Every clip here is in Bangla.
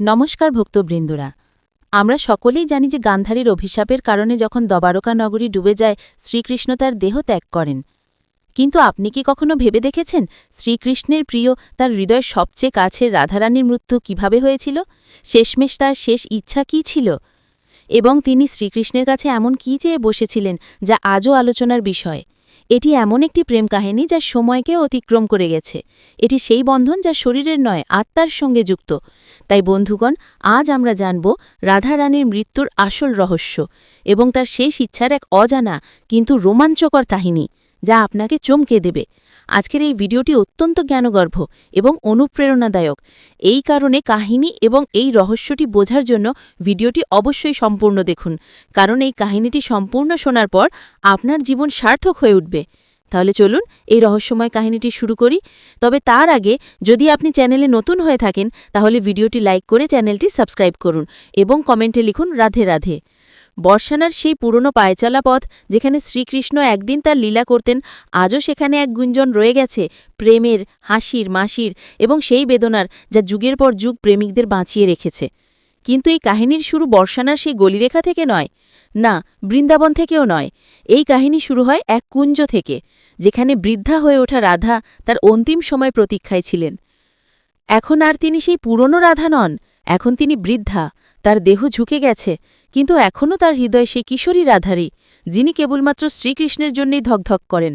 নমস্কার ভক্তবৃন্দরা। আমরা সকলেই জানি যে গান্ধারীর অভিশাপের কারণে যখন দবারকা নগরী ডুবে যায়, শ্রীকৃষ্ণ তার দেহ ত্যাগ করেন। কিন্তু আপনি কি কখনো ভেবে দেখেছেন শ্রীকৃষ্ণের প্রিয় তার হৃদয়ের সবচেয়ে কাছের রাধারানীর মৃত্যু কীভাবে হয়েছিল? শেষমেশ তার শেষ ইচ্ছা কী ছিল? এবং তিনি শ্রীকৃষ্ণের কাছে এমন কী চেয়ে বসেছিলেন যা আজও আলোচনার বিষয়? এটি এমন একটি প্রেম কাহিনী যা সময়কে অতিক্রম করে গেছে। এটি সেই বন্ধন যা শরীরের নয়, আত্মার সঙ্গে যুক্ত। তাই বন্ধুগণ, আজ আমরা জানব রাধারানীর মৃত্যুর আসল রহস্য এবং তার শেষ ইচ্ছার এক অজানা, কিন্তু রোমাঞ্চকর কাহিনী। যা আপনাকে চমকে দেবে। আজকের এই ভিডিওটি অত্যন্ত জ্ঞানগর্ভ এবং অনুপ্রেরণাদায়ক। এই কারণে কাহিনী এবং এই রহস্যটি বোঝার জন্য ভিডিওটি অবশ্যই সম্পূর্ণ দেখুন। কারণ এই কাহিনীটি সম্পূর্ণ শোনার পর আপনার জীবন সার্থক হয়ে উঠবে। তাহলে চলুন এই রহস্যময় কাহিনীটি শুরু করি। তবে তার আগে যদি আপনি চ্যানেলে নতুন হয়ে থাকেন, তাহলে ভিডিওটি লাইক করে চ্যানেলটি সাবস্ক্রাইব করুন এবং কমেন্টে লিখুন রাধে রাধে। বর্ষানার সেই পুরনো পায়চালা পথ যেখানে শ্রীকৃষ্ণ একদিন তার লীলা করতেন, আজও সেখানে এক গুঞ্জন রয়ে গেছে প্রেমের, হাসির, মাসির এবং সেই বেদনার যা যুগের পর যুগ প্রেমিকদের বাঁচিয়ে রেখেছে। কিন্তু এই কাহিনীর শুরু বর্ষানার সেই গলিরেখা থেকে নয়? না, বৃন্দাবন থেকেও নয়। এই কাহিনী শুরু হয় এক কুঞ্জ থেকে, যেখানে বৃদ্ধা হয়ে ওঠা রাধা তার অন্তিম সময় প্রতীক্ষায় ছিলেন। এখন আর তিনি সেই পুরনো রাধা নন, এখন তিনি বৃদ্ধা। তার দেহ ঝুঁকে গেছে, কিন্তু এখনও তার হৃদয় সেই কিশোরী রাধারী যিনি কেবলমাত্র শ্রীকৃষ্ণের জন্যই ধকধক করেন।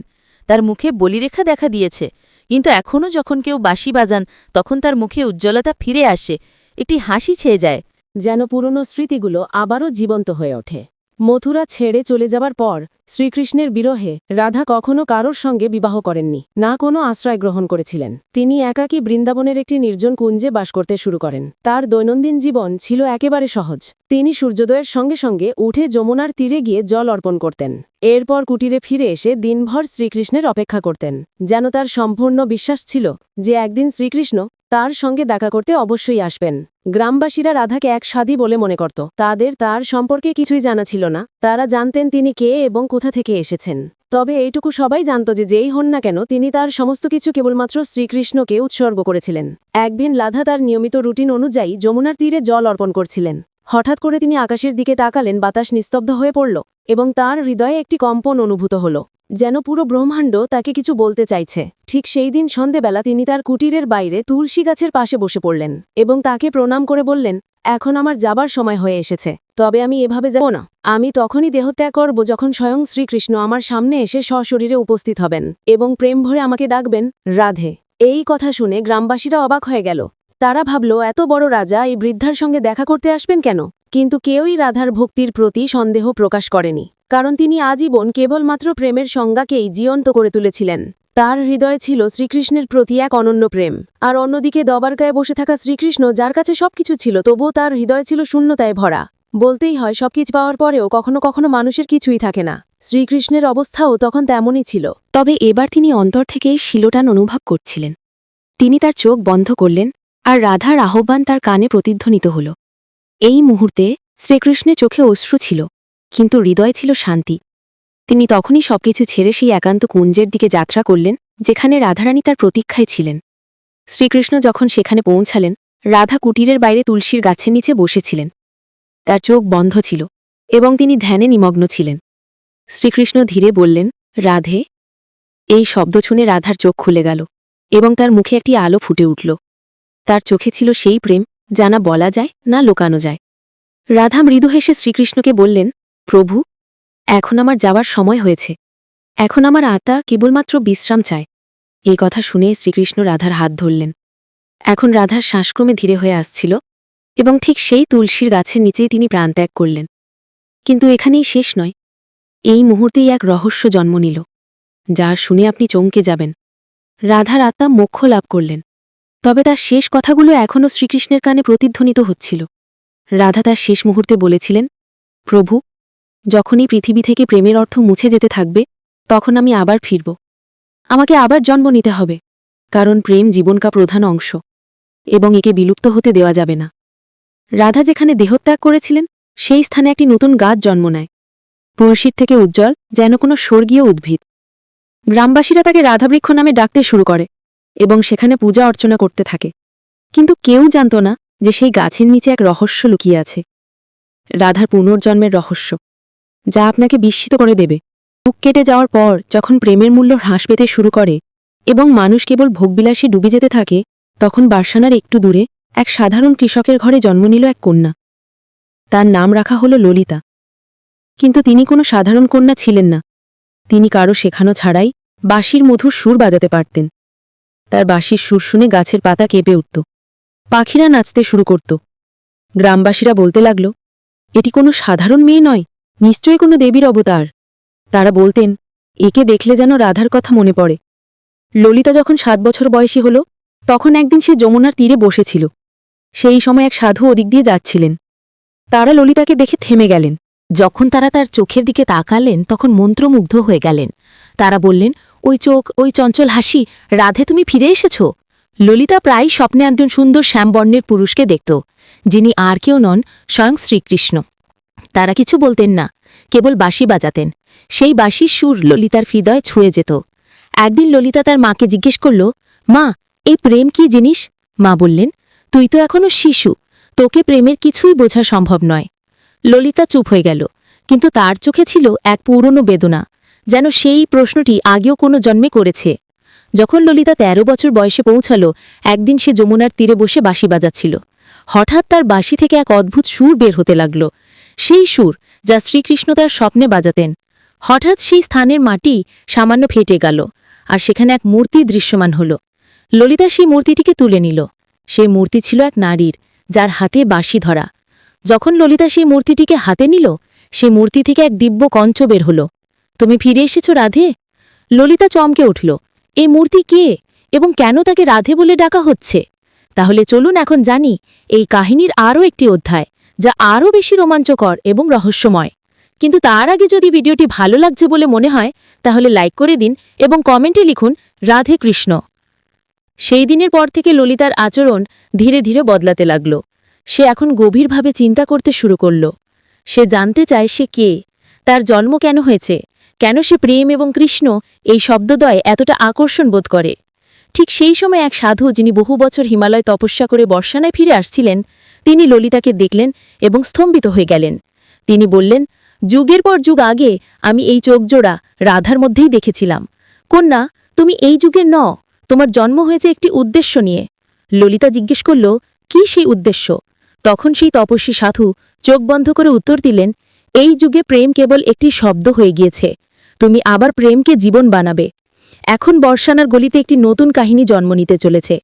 তার মুখে বলিরেখা দেখা দিয়েছে, কিন্তু এখনও যখন কেউ বাঁশি বাজান, তখন তার মুখে উজ্জ্বলতা ফিরে আসে, একটি হাসি ছেয়ে যায়, যেন পুরনো স্মৃতিগুলো আবারও জীবন্ত হয়ে ওঠে। মথুরা ছেড়ে চলে যাবার পর শ্রীকৃষ্ণের বিরহে রাধা কখনো কারোর সঙ্গে বিবাহ করেননি, না কোনো আশ্রয় গ্রহণ করেছিলেন। তিনি একাকী বৃন্দাবনের একটি নির্জন কুঞ্জে বাস করতে শুরু করেন। তার দৈনন্দিন জীবন ছিল একেবারে সহজ। তিনি সূর্যোদয়ের সঙ্গে সঙ্গে উঠে যমুনার তীরে গিয়ে জল অর্পণ করতেন। এরপর কুটিরে ফিরে এসে দিনভর শ্রীকৃষ্ণের অপেক্ষা করতেন। যেন তার সম্পূর্ণ বিশ্বাস ছিল যে একদিন শ্রীকৃষ্ণ তার সঙ্গে দেখা করতে অবশ্যই আসবেন। গ্রামবাসীরা রাধাকে এক স্বাদী বলে মনে করত। তাদের তার সম্পর্কে কিছুই জানা ছিল না। তারা জানতেন তিনি কে এবং কোথা থেকে এসেছেন। তবে এইটুকু সবাই জানত যে যেই হন না কেন, তিনি তার সমস্ত কিছু কেবলমাত্র শ্রীকৃষ্ণকে উৎসর্গ করেছিলেন। একদিন লাধা তার নিয়মিত রুটিন অনুযায়ী যমুনার তীরে জল অর্পণ করছিলেন। হঠাৎ করে তিনি আকাশের দিকে তাকালেন, বাতাস নিস্তব্ধ হয়ে পড়ল এবং তার হৃদয়ে একটি কম্পন অনুভূত হল, যেন পুরো ব্রহ্মাণ্ড তাকে কিছু বলতে চাইছে। ঠিক সেই দিন সন্ধেবেলা তিনি তার কুটিরের বাইরে তুলসী গাছের পাশে বসে পড়লেন এবং তাকে প্রণাম করে বললেন, এখন আমার যাবার সময় হয়ে এসেছে, তবে আমি এভাবে যাব না। আমি তখনই দেহত্যাগ করব যখন স্বয়ং শ্রীকৃষ্ণ আমার সামনে এসে সশরীরে উপস্থিত হবেন এবং প্রেম ভরে আমাকে ডাকবেন, রাধে। এই কথা শুনে গ্রামবাসীরা অবাক হয়ে গেল। তারা ভাবল, এত বড় রাজা এই বৃদ্ধার সঙ্গে দেখা করতে আসবেন কেন? কিন্তু কেউই রাধার ভক্তির প্রতি সন্দেহ প্রকাশ করেনি, কারণ তিনি আজীবন কেবলমাত্র প্রেমের সংজ্ঞাকেই জীবন্ত করে তুলেছিলেন। তার হৃদয়ে ছিল শ্রীকৃষ্ণের প্রতি এক অনন্য প্রেম, আর অন্যদিকে দবারকায় বসে থাকা শ্রীকৃষ্ণ যার কাছে সবকিছু ছিল, তবুও তার হৃদয় ছিল শূন্যতায় ভরা। বলতেই হয়, সবকিছু পাওয়ার পরেও কখনো কখনো মানুষের কিছুই থাকে না। শ্রীকৃষ্ণের অবস্থাও তখন তেমনই ছিল। তবে এবার তিনি অন্তর থেকে শিলটান অনুভব করছিলেন। তিনি তার চোখ বন্ধ করলেন আর রাধার আহ্বান তার কানে প্রতিধ্বনিত হল। এই মুহূর্তে শ্রীকৃষ্ণের চোখে অশ্রু ছিল, কিন্তু হৃদয় ছিল শান্তি। তিনি তখনই সবকিছু ছেড়ে সেই একান্ত কুঞ্জের দিকে যাত্রা করলেন, যেখানে রাধারানী তার প্রতীক্ষায় ছিলেন। শ্রীকৃষ্ণ যখন সেখানে পৌঁছালেন, রাধা কুটিরের বাইরে তুলসীর গাছের নিচে বসেছিলেন। তার চোখ বন্ধ ছিল এবং তিনি ধ্যানে নিমগ্ন ছিলেন। শ্রীকৃষ্ণ ধীরে বললেন, রাধে। এই শব্দ শুনে রাধার চোখ খুলে গেল এবং তার মুখে একটি আলো ফুটে উঠল। তার চোখে ছিল সেই প্রেম, যা না বলা যায়, না লোকানো যায়। রাধা মৃদু হেসে শ্রীকৃষ্ণকে বললেন, প্রভু, এখন আমার যাওয়ার সময় হয়েছে। এখন আমার আত্মা কেবলমাত্র বিশ্রাম চায়। এই কথা শুনে শ্রীকৃষ্ণ রাধার হাত ধরলেন। এখন রাধার শ্বাসক্রমে ধীরে হয়ে আসছিল, এবং ঠিক সেই তুলসীর গাছের নিচেই তিনি প্রাণত্যাগ করলেন। কিন্তু এখানেই শেষ নয়। এই মুহূর্তেই এক রহস্য জন্ম নিল যা শুনে আপনি চমকে যাবেন। রাধার আত্মা মোক্ষ লাভ করলেন। তবে তার শেষ কথাগুলো এখনও শ্রীকৃষ্ণের কানে প্রতিধ্বনিত হচ্ছিল। রাধা তার শেষ মুহূর্তে বলেছিলেন, প্রভু, যখনই পৃথিবী থেকে প্রেমের অর্থ মুছে যেতে থাকবে, তখন আমি আবার ফিরব। আমাকে আবার জন্ম নিতে হবে, কারণ প্রেম জীবনকা প্রধান অংশ, এবং একে বিলুপ্ত হতে দেওয়া যাবে না। রাধা যেখানে দেহত্যাগ করেছিলেন, সেই স্থানে একটি নতুন গাছ জন্ম নেয়। বর্ষির থেকে উজ্জ্বল, যেন কোনো স্বর্গীয় উদ্ভিদ। গ্রামবাসীরা তাকে রাধাবৃক্ষ নামে ডাকতে শুরু করে। এবং সেখানে পূজা অর্চনা করতে থাকে। কিন্তু কেউ জানত না যে সেই গাছের নিচে এক রহস্য লুকিয়ে আছে। রাধার পুনর্জন্মের রহস্য। যা আপনাকে বিস্মিত করে দেবে। বুক কেটে যাওয়ার পর যখন প্রেমের মূল্য হ্রাস পেতে শুরু করে এবং মানুষ কেবল ভোগবিলাসে ডুবে যেতে থাকে, তখন বার্সানার একটু দূরে এক সাধারণ কৃষকের ঘরে জন্ম নিল এক কন্যা। তার নাম রাখা হল ললিতা। কিন্তু তিনি কোনো সাধারণ কন্যা ছিলেন না। তিনি কারও শেখানো ছাড়াই বাঁশির মধুর সুর বাজাতে পারতেন। তার বাঁশির সুর শুনে গাছের পাতা কেঁপে উঠত। পাখিরা নাচতে শুরু করত। গ্রামবাসীরা বলতে লাগল, এটি কোনো সাধারণ মেয়ে নয়, নিশ্চয়ই কোনো দেবীর অবতার। তারা বলতেন, একে দেখলে যেন রাধার কথা মনে পড়ে। ললিতা যখন সাত বছর বয়সী হল, তখন একদিন সে যমুনার তীরে বসেছিল। সেই সময় এক সাধু ওদিক দিয়ে যাচ্ছিলেন। তারা ললিতাকে দেখে থেমে গেলেন। যখন তারা তার চোখের দিকে তাকালেন, তখন মন্ত্রমুগ্ধ হয়ে গেলেন। তারা বললেন ওই চোখ, ওই চঞ্চল হাসি, রাধে তুমি ফিরে এসেছ? ললিতা প্রায় স্বপ্নে একজন সুন্দর শ্যামবর্ণের পুরুষকে দেখত, যিনি আর কেউ নন, স্বয়ং শ্রীকৃষ্ণ। তারা কিছু বলতেন না, কেবল বাঁশি বাজাতেন। সেই বাঁশির সুর ললিতার হৃদয় ছুঁয়ে যেত। একদিন ললিতা তার মাকে জিজ্ঞেস করল, মা এই প্রেম কি জিনিস? মা বললেন, তুই তো এখনও শিশু, তোকে প্রেমের কিছুই বোঝা সম্ভব নয়। ললিতা চুপ হয়ে গেল, কিন্তু তার চোখে ছিল এক পুরনো বেদনা। যেন সেই প্রশ্নটি আগেও কোনো জন্মে করেছে। যখন ললিতা ১৩ বছর বয়সে পৌঁছাল, একদিন সে যমুনার তীরে বসে বাঁশি বাজাচ্ছিল। হঠাৎ তার বাঁশি থেকে এক অদ্ভুত সুর বের হতে লাগল। সেই সুর যা শ্রীকৃষ্ণ তার স্বপ্নে বাজাতেন। হঠাৎ সেই স্থানের মাটি সামান্য ফেটে গেল আর সেখানে এক মূর্তি দৃশ্যমান হল। ললিতা সেই মূর্তিটিকে তুলে নিল। সেই মূর্তি ছিল এক নারীর, যার হাতে বাঁশি ধরা। যখন ললিতা সেই মূর্তিটিকে হাতে নিল, সেই মূর্তি থেকে এক দিব্য কঞ্চ বের হল। তুমি ফিরে এসেছ রাধে? ললিতা চমকে উঠল। এই মূর্তি কে? এবং কেন তাকে রাধে বলে ডাকা হচ্ছে? তাহলে চলুন এখন জানি, এই কাহিনীর আরও একটি অধ্যায়, যা আরও বেশি রোমাঞ্চকর এবং রহস্যময়। কিন্তু তার আগে যদি ভিডিওটি ভালো লাগছে বলে মনে হয়, তাহলে লাইক করে দিন এবং কমেন্টে লিখুন, রাধে কৃষ্ণ। সেই দিনের পর থেকে ললিতার আচরণ ধীরে ধীরে বদলাতে লাগল। সে এখন গভীরভাবে চিন্তা করতে শুরু করল। সে জানতে চায় সে কে, তার জন্ম কেন হয়েছে কেন সে প্রেম এবং কৃষ্ণ? এই শব্দদয় এতটা আকর্ষণ বোধ করে। ঠিক সেই সময় এক সাধু যিনি বহু বছর হিমালয় তপস্যা করে বর্ষানায় ফিরে আসছিলেন, তিনি ললিতাকে দেখলেন এবং স্তম্ভিত হয়ে গেলেন। তিনি বললেন, যুগের পর যুগ আগে আমি এই চোখজোড়া রাধার মধ্যেই দেখেছিলাম। কন্যা, তুমি এই যুগের ন তোমার জন্ম হয়েছে একটি উদ্দেশ্য নিয়ে। ললিতা জিজ্ঞেস করল, কি সেই উদ্দেশ্য? তখন সেই তপস্বী সাধু চোখ বন্ধ করে উত্তর দিলেন এই যুগে প্রেম কেবল একটি শব্দ হয়ে গিয়েছে। তুমি আবার প্রেমকে জীবন বানাবে। এখন বর্ষানার গলিতে একটি নতুন কাহিনী জন্ম নিতে চলেছে।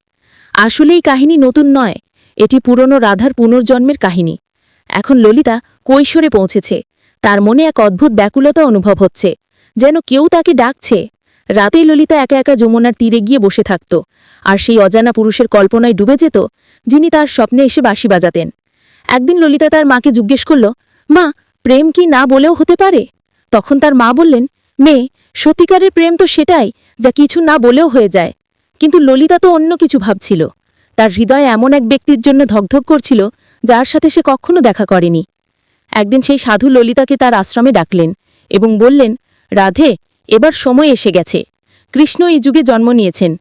আসলে এই কাহিনী নতুন নয়, এটি পুরনো রাধার পুনর্জন্মের কাহিনী। এখন ললিতা কৈশোরে পৌঁছেছে। তার মনে এক অদ্ভুত ব্যাকুলতা অনুভব হচ্ছে, যেন কেউ তাকে ডাকছে। রাতেই ললিতা একা একা যমুনার তীরে গিয়ে বসে থাকত, আর সেই অজানা পুরুষের কল্পনায় ডুবে যেত, যিনি তার স্বপ্নে এসে বাঁশি বাজাতেন। একদিন ললিতা তার মাকে জিজ্ঞেস করল, মা প্রেম কি না বলেও হতে পারে? তখন তার মা বললেন, মেয়ে, সত্যিকারের প্রেম তো সেটাই যা কিছু না বলেও হয়ে যায়। কিন্তু ললিতা তো অন্য কিছু ভাবছিল। তার হৃদয় এমন এক ব্যক্তির জন্য ধকধক করছিল, যার সাথে সে কখনো দেখা করেনি। একদিন সেই সাধু ললিতাকে তার আশ্রমে ডাকলেন এবং বললেন, রাধে, এবার সময় এসে গেছে। কৃষ্ণ এই যুগে জন্ম নিয়েছেন।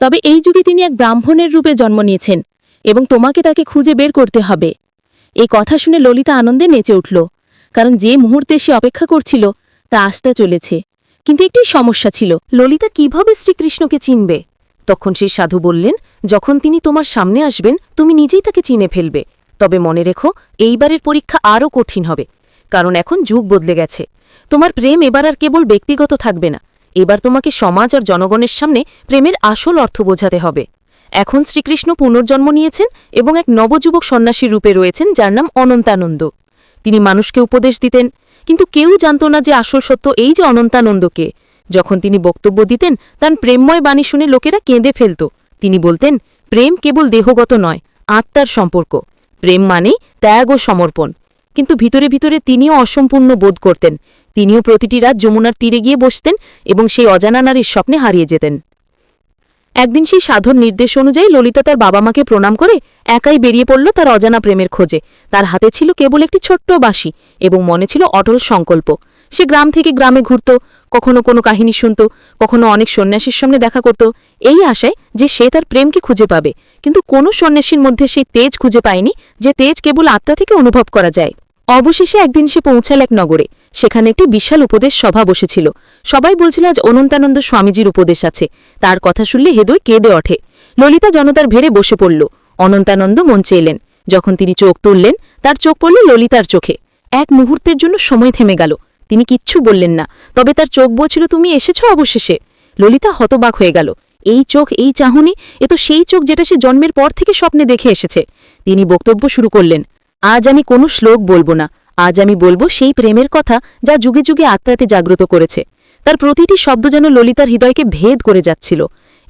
তবে এই যুগে তিনি এক ব্রাহ্মণের রূপে জন্ম নিয়েছেন এবং তোমাকে তাকে খুঁজে বের করতে হবে এই কথা শুনে ললিতা আনন্দে নেচে উঠল। কারণ যে মুহূর্তে সে অপেক্ষা করছিল, তা আসতে চলেছে। কিন্তু একটি সমস্যা ছিল, ললিতা কীভাবে শ্রীকৃষ্ণকে চিনবে? তখন সেই সাধু বললেন, যখন তিনি তোমার সামনে আসবেন, তুমি নিজেই তাকে চিনে ফেলবে। তবে মনে রেখো, এইবারের পরীক্ষা আরও কঠিন হবে, কারণ এখন যুগ বদলে গেছে। তোমার প্রেম এবার আর কেবল ব্যক্তিগত থাকবে না। এবার তোমাকে সমাজ আর জনগণের সামনে প্রেমের আসল অর্থ বোঝাতে হবে। এখন শ্রীকৃষ্ণ পুনর্জন্ম নিয়েছেন এবং এক নবযুবক সন্ন্যাসীর রূপে রয়েছেন, যার নাম অনন্তানন্দ। তিনি মানুষকে উপদেশ দিতেন, কিন্তু কেউ জানত না যে আসল সত্য এই যে অনন্তানন্দকে। যখন তিনি বক্তব্য দিতেন, তার প্রেমময় বাণী শুনে লোকেরা কেঁদে ফেলত। তিনি বলতেন, প্রেম কেবল দেহগত নয়, আত্মার সম্পর্ক। প্রেম মানেই ত্যাগ ও সমর্পণ। কিন্তু ভিতরে ভিতরে তিনিও অসম্পূর্ণ বোধ করতেন। তিনিও প্রতিটি রাত যমুনার তীরে গিয়ে বসতেন এবং সেই অজানা নারীর স্বপ্নে হারিয়ে যেতেন। একদিন সেই সাধন নির্দেশ অনুযায়ী ললিতা তার বাবা মাকে প্রণাম করে একাই বেরিয়ে পড়ল তার অজানা প্রেমের খোঁজে। তার হাতে ছিল কেবল একটি ছোট্ট বাসি এবং মনে ছিল অটল সংকল্প। সে গ্রাম থেকে গ্রামে ঘুরত, কখনো কোনো কাহিনী শুনত, কখনো অনেক সন্ন্যাসীর সামনে দেখা করত। এই আশায় যে সে তার প্রেমকে খুঁজে পাবে, কিন্তু কোনো সন্ন্যাসীর মধ্যে সেই তেজ খুঁজে পায়নি যে তেজ কেবল আত্মা থেকে অনুভব করা যায়। অবশেষে একদিন সে পৌঁছাল এক নগরে। সেখানে একটি বিশাল উপদেশ সভা বসেছিল। সবাই বলছিল, আজ অনন্তানন্দ স্বামীজির উপদেশ আছে। তার কথা শুনলে হেদয় কেঁদে ওঠে। ললিতা জনতার ভেড়ে বসে পড়ল। অনন্তানন্দ মঞ্চে এলেন। যখন তিনি চোখ তুললেন, তার চোখ পড়ল ললিতার চোখে। এক মুহূর্তের জন্য সময় থেমে গেল। তিনি কিচ্ছু বললেন না। তবে তার চোখ বলছিল, তুমি এসেছ অবশেষে? ললিতা হতবাক হয়ে গেল। এই চোখ, এই চাহনি, এ তো সেই চোখ যেটা সে জন্মের পর থেকে স্বপ্নে দেখে এসেছে। তিনি বক্তব্য শুরু করলেন। আজ আমি কোনো শ্লোক বলব না। আজ আমি বলব সেই প্রেমের কথা যা যুগে যুগে আত্মাতে জাগ্রত করেছে। তার প্রতিটি শব্দ যেন ললিতার হৃদয়কে ভেদ করে যাচ্ছিল।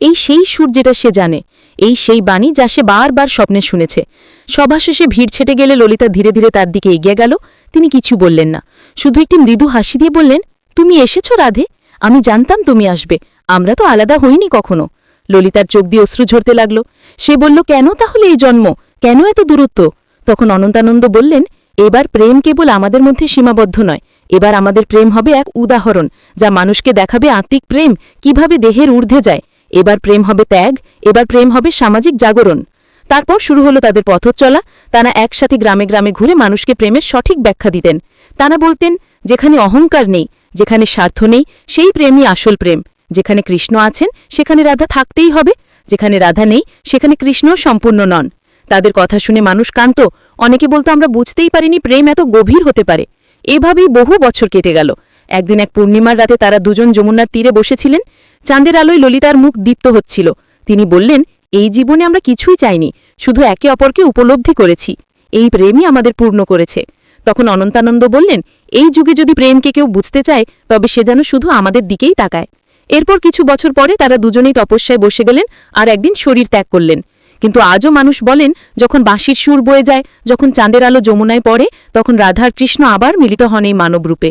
এই সেই সুর যেটা সে জানে, এই সেই বাণী যা সে বারবার স্বপ্নে শুনেছে। সভা শেষে ভিড় ছেটে গেলে ললিতা ধীরে ধীরে তার দিকে এগিয়ে গেল। তিনি কিছু বললেন না। শুধু একটি মৃদু হাসি দিয়ে বললেন, তুমি এসেছ রাধে? আমি জানতাম তুমি আসবে। আমরা তো আলাদা হইনি কখনো। ললিতার চোখ দিয়ে অশ্রু ঝরতে লাগল। সে বলল, কেন তাহলে এই জন্ম? কেন এত দূরত্ব? তখন অনন্তানন্দ বললেন এবার প্রেম কেবল আমাদের মধ্যে সীমাবদ্ধ নয়। এবার আমাদের প্রেম হবে এক উদাহরণ, যা মানুষকে দেখাবে আত্মিক প্রেম, কীভাবে দেহের ঊর্ধ্বে যায়। এবার প্রেম হবে ত্যাগ, এবার প্রেম হবে সামাজিক জাগরণ। তারপর শুরু হলো তাদের পথচলা। তারা একসাথে গ্রামে গ্রামে ঘুরে মানুষকে প্রেমের সঠিক ব্যাখ্যা দিতেন। তারা বলতেন, যেখানে অহংকার নেই, যেখানে স্বার্থ নেই, সেই প্রেমই আসল প্রেম। যেখানে কৃষ্ণ আছেন, সেখানে রাধা থাকতেই হবে। যেখানে রাধা নেই, সেখানে কৃষ্ণও সম্পূর্ণ নন। তাদের কথা শুনে মানুষ কান্ত অনেকে বলতো, আমরা বুঝতেই পারিনি প্রেম এত গভীর হতে পারে। এভাবেই বহু বছর কেটে গেল। একদিন এক পূর্ণিমার রাতে তারা দুজন যমুনার তীরে বসেছিলেন। চাঁদের আলোয় ললিতার মুখ দীপ্ত হচ্ছিল। তিনি বললেন, এই জীবনে আমরা কিছুই চাইনি, শুধু একে অপরকে উপলব্ধি করেছি। এই প্রেমই আমাদের পূর্ণ করেছে। তখন অনন্তানন্দ বললেন, এই যুগে যদি প্রেমকে কেউ বুঝতে চায়, তবে সে যেন শুধু আমাদের দিকেই তাকায়। এরপর কিছু বছর পরে তারা দুজনেই তপস্যায় বসে গেলেন আর একদিন শরীর ত্যাগ করলেন। কিন্তু আজও মানুষ বলেন, যখন বাঁশির সুর বয়ে যায়, যখন চাঁদের আলো যমুনায় পড়ে, তখন রাধার কৃষ্ণ আবার মিলিত হন এই মানবরূপে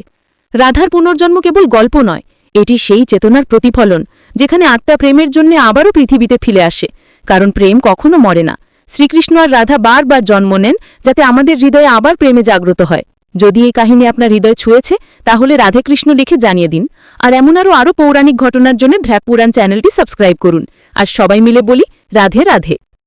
রাধার পুনর্জন্ম কেবল গল্প নয়, এটি সেই চেতনার প্রতিফলন, যেখানে আত্মা প্রেমের জন্য আবারও পৃথিবীতে ফিরে আসে, কারণ প্রেম কখনো মরে না। শ্রীকৃষ্ণ আর রাধা বারবার জন্ম নেন, যাতে আমাদের হৃদয়ে আবার প্রেমে জাগ্রত হয়। যদি এই কাহিনী আপনার হৃদয় ছুঁয়েছে, তাহলে রাধেকৃষ্ণ লিখে জানিয়ে দিন, আর এমন আরও আরও পৌরাণিক ঘটনার জন্য ধ্যাপ পুরাণ চ্যানেলটি সাবস্ক্রাইব করুন। আর সবাই মিলে বলি, রাধে রাধে।